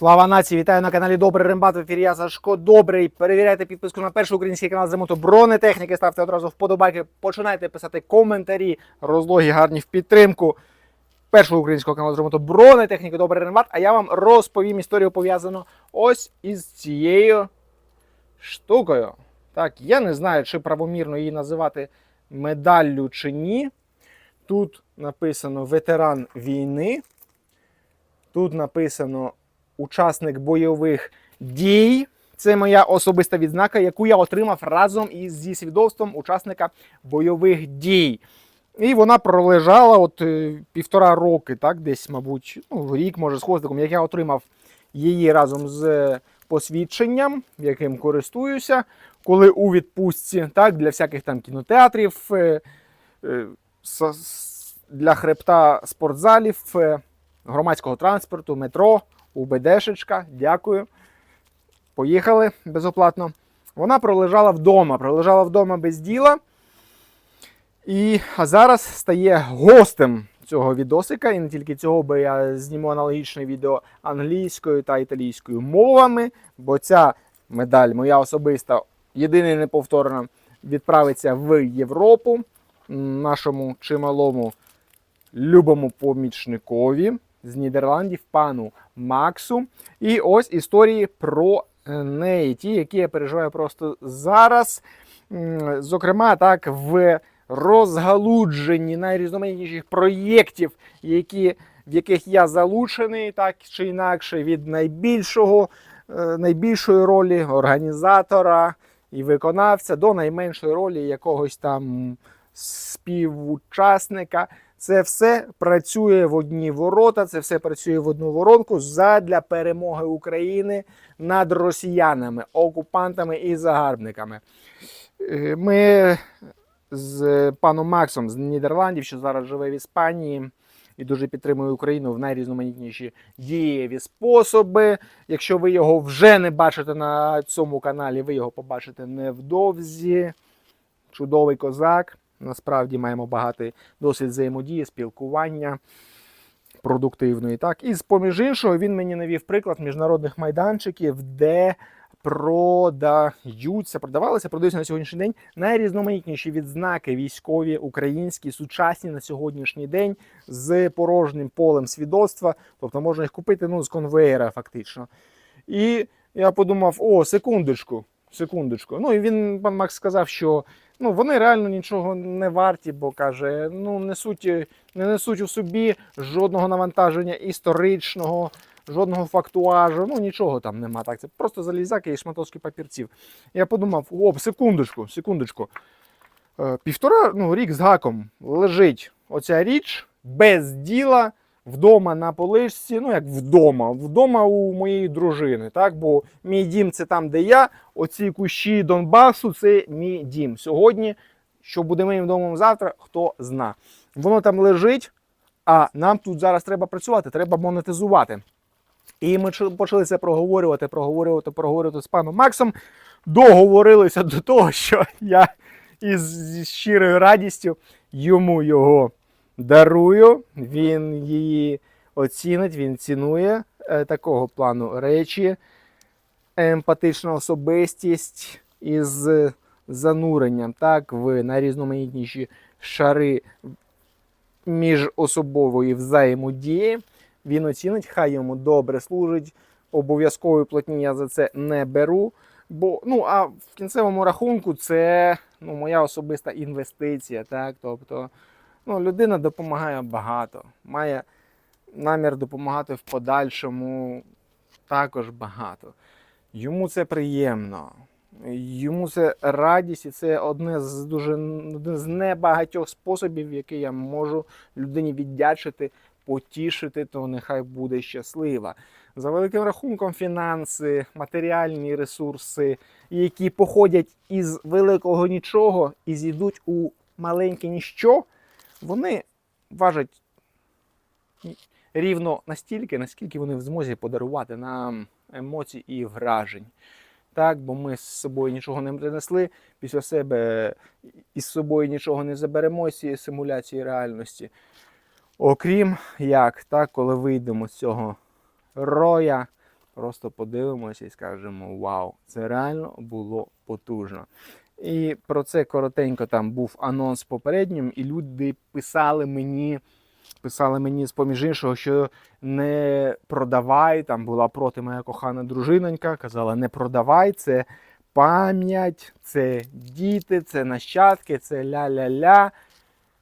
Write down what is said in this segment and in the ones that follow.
Слава нації! Вітаю на каналі Добрий Рембат. В ефірі я Сашко Добрий. Перевіряйте підписку на перший український канал з ремонту бронетехніки. Ставте одразу вподобайки. Починайте писати коментарі, розлоги гарні в підтримку першого українського каналу з ремонту бронетехніки Добрий Рембат. А я вам розповім історію пов'язану ось із цією штукою. Так, я не знаю, чи правомірно її називати медаллю чи ні. Тут написано ветеран війни. Тут написано учасник бойових дій. Це моя особиста відзнака, яку я отримав разом із зі свідоцтвом учасника бойових дій. І вона пролежала от е, півтора роки, так, десь, мабуть, ну, рік, може, з хвостиком, як я отримав її разом з посвідченням, яким користуюся, коли у відпустці, так, для всяких там кінотеатрів, е, е, для хребта спортзалів, е, громадського транспорту, метро, УБДшечка. Дякую. Поїхали безоплатно. Вона пролежала вдома, пролежала вдома без діла. І а зараз стає гостем цього відосика, і не тільки цього, бо я зніму аналогічне відео англійською та італійською мовами, бо ця медаль, моя особиста, єдина і неповторна, відправиться в Європу, нашому чималому любому помічникові з Нідерландів, пану Максу. І ось історії про е, неї, ті, які я переживаю просто зараз. Зокрема, так, в розгалудженні найрізноманітніших проєктів, які, в яких я залучений, так чи інакше, від найбільшого, е, найбільшої ролі організатора і виконавця до найменшої ролі якогось там співучасника. Це все працює в одні ворота, це все працює в одну воронку задля перемоги України над росіянами, окупантами і загарбниками. Е, Ми з паном Максом з Нідерландів, що зараз живе в Іспанії і дуже підтримує Україну в найрізноманітніші дієві способи. Якщо ви його вже не бачите на цьому каналі, ви його побачите невдовзі. Чудовий козак. Насправді маємо багатий досвід взаємодії, спілкування продуктивної. Так, і з поміж іншого він мені навів приклад міжнародних майданчиків, де продаються, продавалися, продаються на сьогоднішній день найрізноманітніші відзнаки військові, українські, сучасні на сьогоднішній день з порожнім полем свідоцтва. Тобто можна їх купити ну, з конвеєра, фактично. І я подумав: о, секундочку, секундочку. Ну і він, пан Макс, сказав, що ну, вони реально нічого не варті, бо каже, ну несуть, не несуть у собі жодного навантаження історичного, жодного фактуажу, ну нічого там нема. Так, це просто залізаки і шматовські папірців. Я подумав: о, секундочку, секундочку. Е, Півтора ну, рік з гаком лежить оця річ без діла. Вдома на полишці, ну як вдома, вдома у моєї дружини, так? Бо мій дім це там, де я. Оці кущі Донбасу це мій дім. Сьогодні, що буде моїм домом завтра, хто зна. Воно там лежить, а нам тут зараз треба працювати, треба монетизувати. І ми почали це проговорювати, проговорювати, проговорювати з паном Максом. Договорилися до того, що я із щирою радістю йому його дарую. Він її оцінить, він цінує е, такого плану речі, емпатична особистість із зануренням так, в найрізноманітніші шари міжособової взаємодії. Він оцінить, хай йому добре служить. Обов'язкової платні я за це не беру. Бо, ну, а в кінцевому рахунку це ну, моя особиста інвестиція. Так? Тобто, ну, людина допомагає багато, має намір допомагати в подальшому також багато. Йому це приємно. Йому це радість, і це одне з дуже один з небагатьох способів, який я можу людині віддячити, потішити, то нехай буде щаслива. За великим рахунком, фінанси, матеріальні ресурси, які походять із великого нічого і зійдуть у маленьке ніщо, вони важать рівно настільки, наскільки вони в змозі подарувати нам емоцій і вражень. Так, бо ми з собою нічого не принесли, після себе із собою нічого не заберемо з цієї симуляції реальності. Окрім як, так, коли вийдемо з цього роя просто подивимося і скажемо: вау, це реально було потужно. І про це коротенько там був анонс попереднім, і люди писали мені, писали мені з поміж іншого, що не продавай. Там була проти моя кохана дружинонька, казала, не продавай, це пам'ять, це діти, це нащадки, це ля-ля-ля.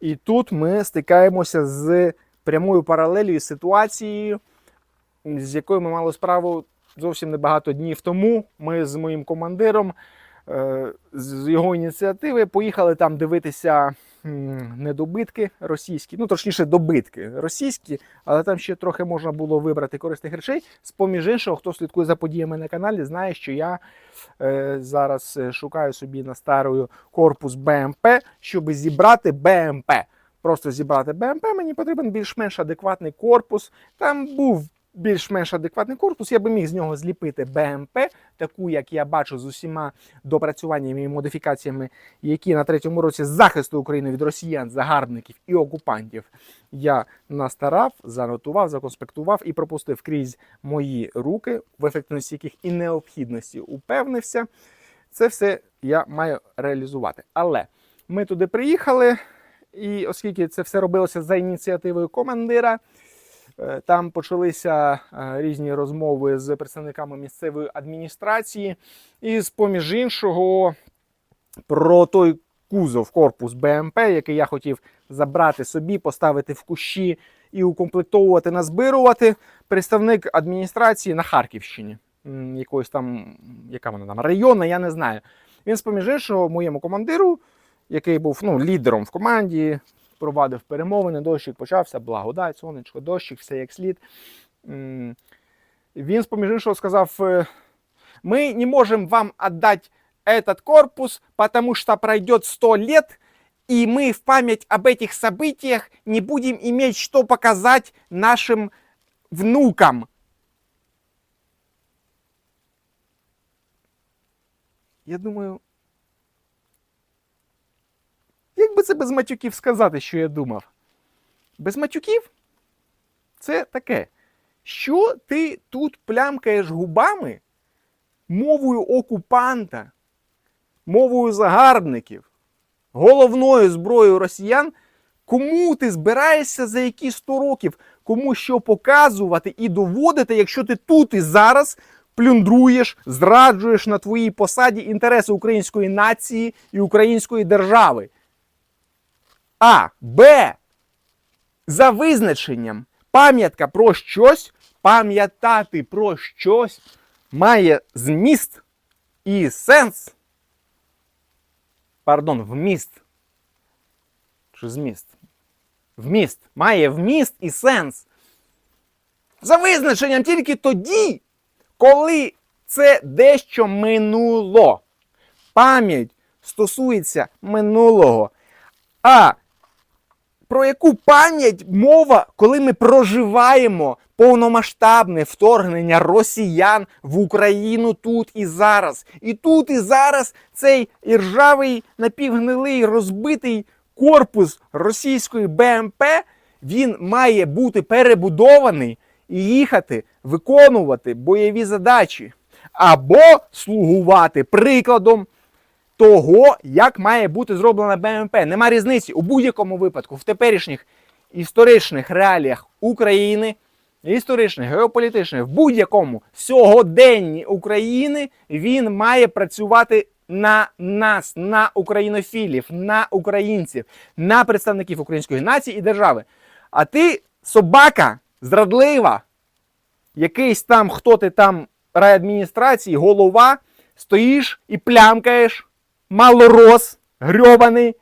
І тут ми стикаємося з прямою паралелью з ситуацією, з якою ми мали справу зовсім небагато днів тому. Ми з моїм командиром з його ініціативи поїхали там дивитися недобитки російські, ну точніше добитки російські, але там ще трохи можна було вибрати корисних речей. З поміж іншого, хто слідкує за подіями на каналі, знає, що я е, зараз е, шукаю собі на старою корпус БМП, щоб зібрати БМП. Просто зібрати БМП, мені потрібен більш-менш адекватний корпус. Там був більш-менш адекватний корпус, я би міг з нього зліпити БМП, таку, як я бачу, з усіма допрацюваннями і модифікаціями, які на третьому році захисту України від росіян, загарбників і окупантів я настарав, занотував, законспектував і пропустив крізь мої руки, в ефективності яких і необхідності упевнився. Це все я маю реалізувати. Але ми туди приїхали, і оскільки це все робилося за ініціативою командира, там почалися е, різні розмови з представниками місцевої адміністрації, і з поміж іншого про той кузов корпус БМП, який я хотів забрати собі, поставити в кущі і укомплектовувати, назбирувати. Представник адміністрації на Харківщині, якоїсь там, яка вона там районна, я не знаю. Він, з поміж іншого, моєму командиру, який був ну, лідером в команді, провадив перемовини, дощик почався, благодать, сонечко, дощик, все як слід. М, Він, з поміж іншого, сказав: е, ми не можем вам отдать этот корпус, потому что пройдет 100 лет, и мы в память об этих событиях не будем иметь что показать нашим внукам. Я думаю, як би це без матюків сказати, що я думав? Без матюків? Це таке. Що ти тут плямкаєш губами мовою окупанта, мовою загарбників, головною зброєю росіян? Кому ти збираєшся за які 100 років, кому що показувати і доводити, якщо ти тут і зараз плюндруєш, зраджуєш на твоїй посаді інтереси української нації і української держави? А. Б. За визначенням пам'ятка про щось, пам'ятати про щось має зміст і сенс. Пардон, вміст. Чи зміст? Вміст. Має вміст і сенс. За визначенням тільки тоді, коли це дещо минуло. Пам'ять стосується минулого. А про яку пам'ять мова, коли ми проживаємо повномасштабне вторгнення росіян в Україну тут і зараз. І тут і зараз цей іржавий напівгнилий розбитий корпус російської БМП він має бути перебудований і їхати виконувати бойові задачі або слугувати прикладом того, як має бути зроблена БМП. Нема різниці у будь-якому випадку в теперішніх історичних реаліях України, історичних, геополітичних, в будь-якому сьогоденні України він має працювати на нас, на українофілів, на українців, на представників української нації і держави. А ти собака зрадлива, якийсь там, хто ти там райадміністрації, голова, стоїш і плямкаєш малорос гребаный,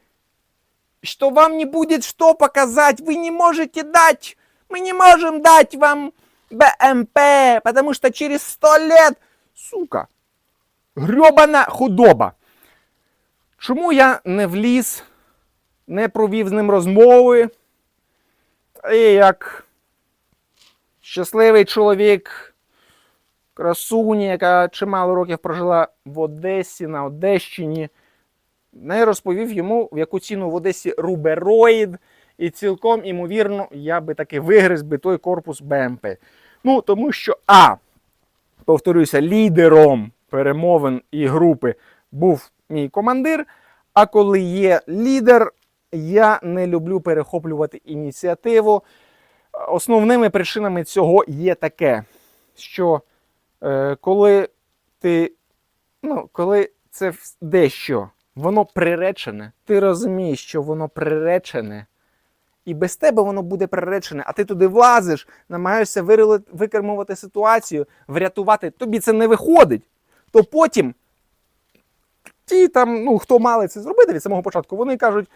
что вам не будет что показать, вы не можете дать, мы не можем дать вам БМП, потому что через сто лет, сука, гребана худоба. Чому я не вліз, не провів з ним розмови? І як щасливий чоловік, красуні, яка чимало років прожила в Одесі, на Одещині, не розповів йому, в яку ціну в Одесі рубероїд, і цілком імовірно, я би таки вигриз би той корпус БМП. Ну, тому що А. повторюся, лідером перемовин і групи був мій командир. А коли є лідер, я не люблю перехоплювати ініціативу. Основними причинами цього є таке, що е, коли ти, ну, коли це дещо, воно приречене, ти розумієш, що воно приречене, і без тебе воно буде приречене, а ти туди влазиш, намагаєшся викермувати ситуацію, врятувати, тобі це не виходить. То потім ті там, ну, хто мали це зробити від самого початку, вони кажуть,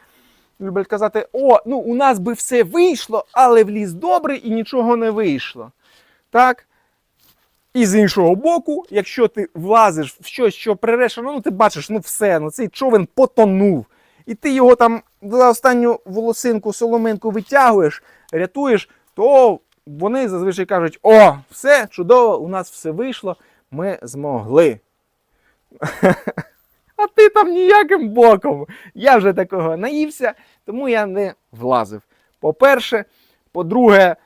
люблять казати: о, ну у нас би все вийшло, але в ліс добрий і нічого не вийшло. Так? І з іншого боку, якщо ти влазиш в щось, що приречено, ну ти бачиш, ну все, ну цей човен потонув. І ти його там за останню волосинку, соломинку витягуєш, рятуєш, то вони зазвичай кажуть: о, все чудово, у нас все вийшло, ми змогли. А ти там ніяким боком. Я вже такого наївся, тому я не влазив. По-перше, по-друге,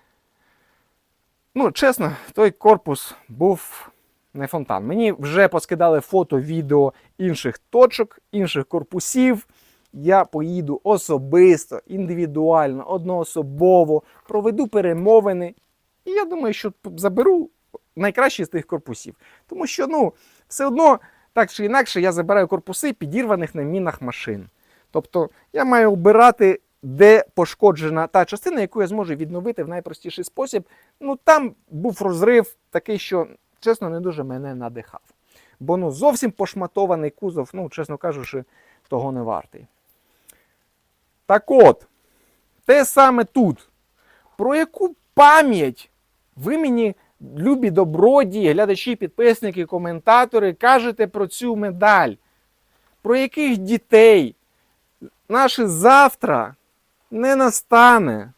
ну, чесно, той корпус був не фонтан. Мені вже поскидали фото, відео інших точок, інших корпусів. Я поїду особисто, індивідуально, одноособово, проведу перемовини. І я думаю, що заберу найкращі з тих корпусів. Тому що, ну, все одно, так чи інакше, я забираю корпуси підірваних на мінах машин. Тобто я маю обирати, де пошкоджена та частина, яку я зможу відновити в найпростіший спосіб. Ну там був розрив такий, що чесно не дуже мене надихав. Бо ну зовсім пошматований кузов, ну, чесно кажучи, того не вартий. Так от, те саме тут. Про яку пам'ять ви мені, любі добродії, глядачі, підписники, коментатори, кажете про цю медаль? Про яких дітей? Наше завтра не настане.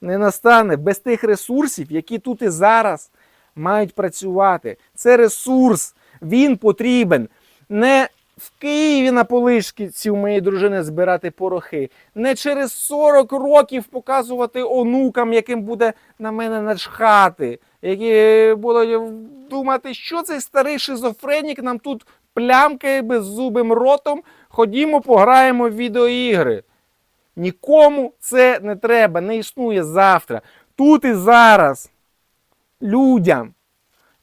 Не настане без тих ресурсів, які тут і зараз мають працювати. Це ресурс, він потрібен не в Києві на Полишківці у моєї дружини збирати порохи, не через 40 років показувати онукам, яким буде на мене начхати, які будуть думати, що цей старий шизофренік нам тут плямкає беззубим ротом. Ходімо, пограємо в відеоігри. Нікому це не треба, не існує завтра. Тут і зараз людям,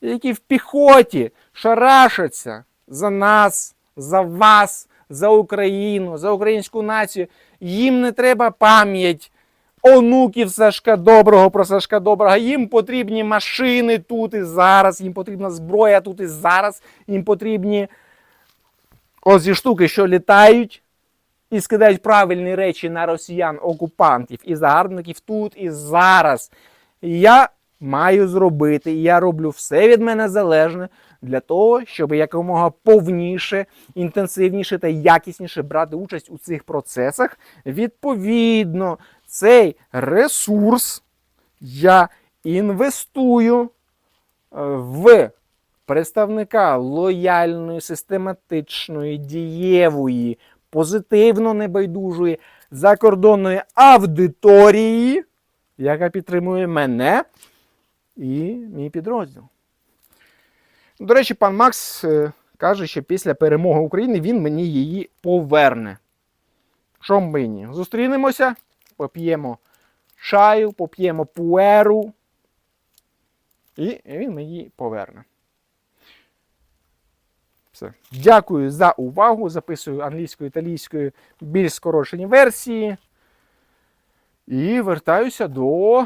які в піхоті шарашаться за нас, за вас, за Україну, за українську націю, їм не треба пам'ять онуків Сашка Доброго про Сашка Доброго. Їм потрібні машини тут і зараз, їм потрібна зброя тут і зараз, їм потрібні ось ці штуки, що літають і скидають правильні речі на росіян, окупантів і загарбників тут і зараз. Я маю зробити, я роблю все від мене залежне для того, щоб якомога повніше, інтенсивніше та якісніше брати участь у цих процесах. Відповідно, цей ресурс я інвестую е, в представника лояльної, систематичної, дієвої, позитивно небайдужої закордонної аудиторії, яка підтримує мене і мій підрозділ. До речі, пан Макс е, каже, що після перемоги України він мені її поверне. Що мені? Зустрінемося, поп'ємо чаю, поп'ємо пуеру. І він мені поверне. Все. Дякую за увагу. Записую англійською, італійською більш скорочені версії. І вертаюся до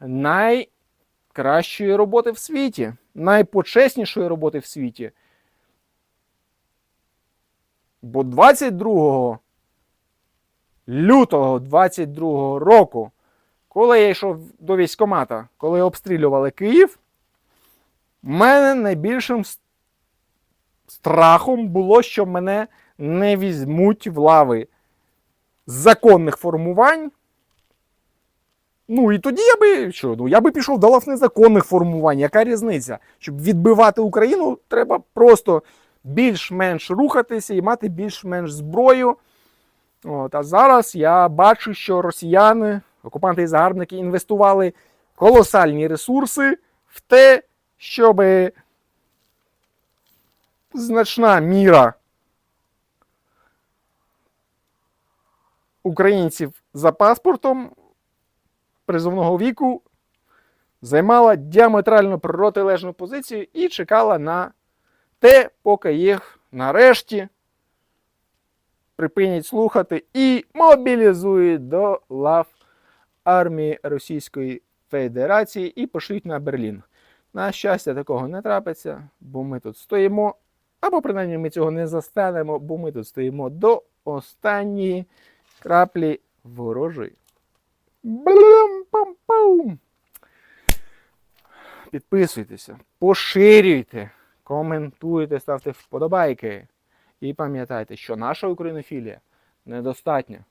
найкращої роботи в світі, найпочеснішої роботи в світі. Бо 22 лютого 22 року, коли я йшов до військкомата, коли обстрілювали Київ, мене найбільшим страхом було, що мене не візьмуть в лави законних формувань. Ну і тоді я би що? Ну я би пішов до лав незаконних формувань. Яка різниця? Щоб відбивати Україну, треба просто більш-менш рухатися і мати більш-менш зброю. От, а зараз я бачу, що росіяни, окупанти і загарбники інвестували колосальні ресурси в те, щоб значна міра українців за паспортом призовного віку займала діаметрально протилежну позицію і чекала на те, поки їх нарешті припинять слухати і мобілізують до лав армії Російської Федерації і пошлють на Берлін. На щастя, такого не трапиться, бо ми тут стоїмо, або принаймні ми цього не застанемо, бо ми тут стоїмо до останньої краплі ворожої. Блям-пам-пам. Підписуйтеся, поширюйте, коментуйте, ставте вподобайки. І пам'ятайте, що наша українофілія недостатня.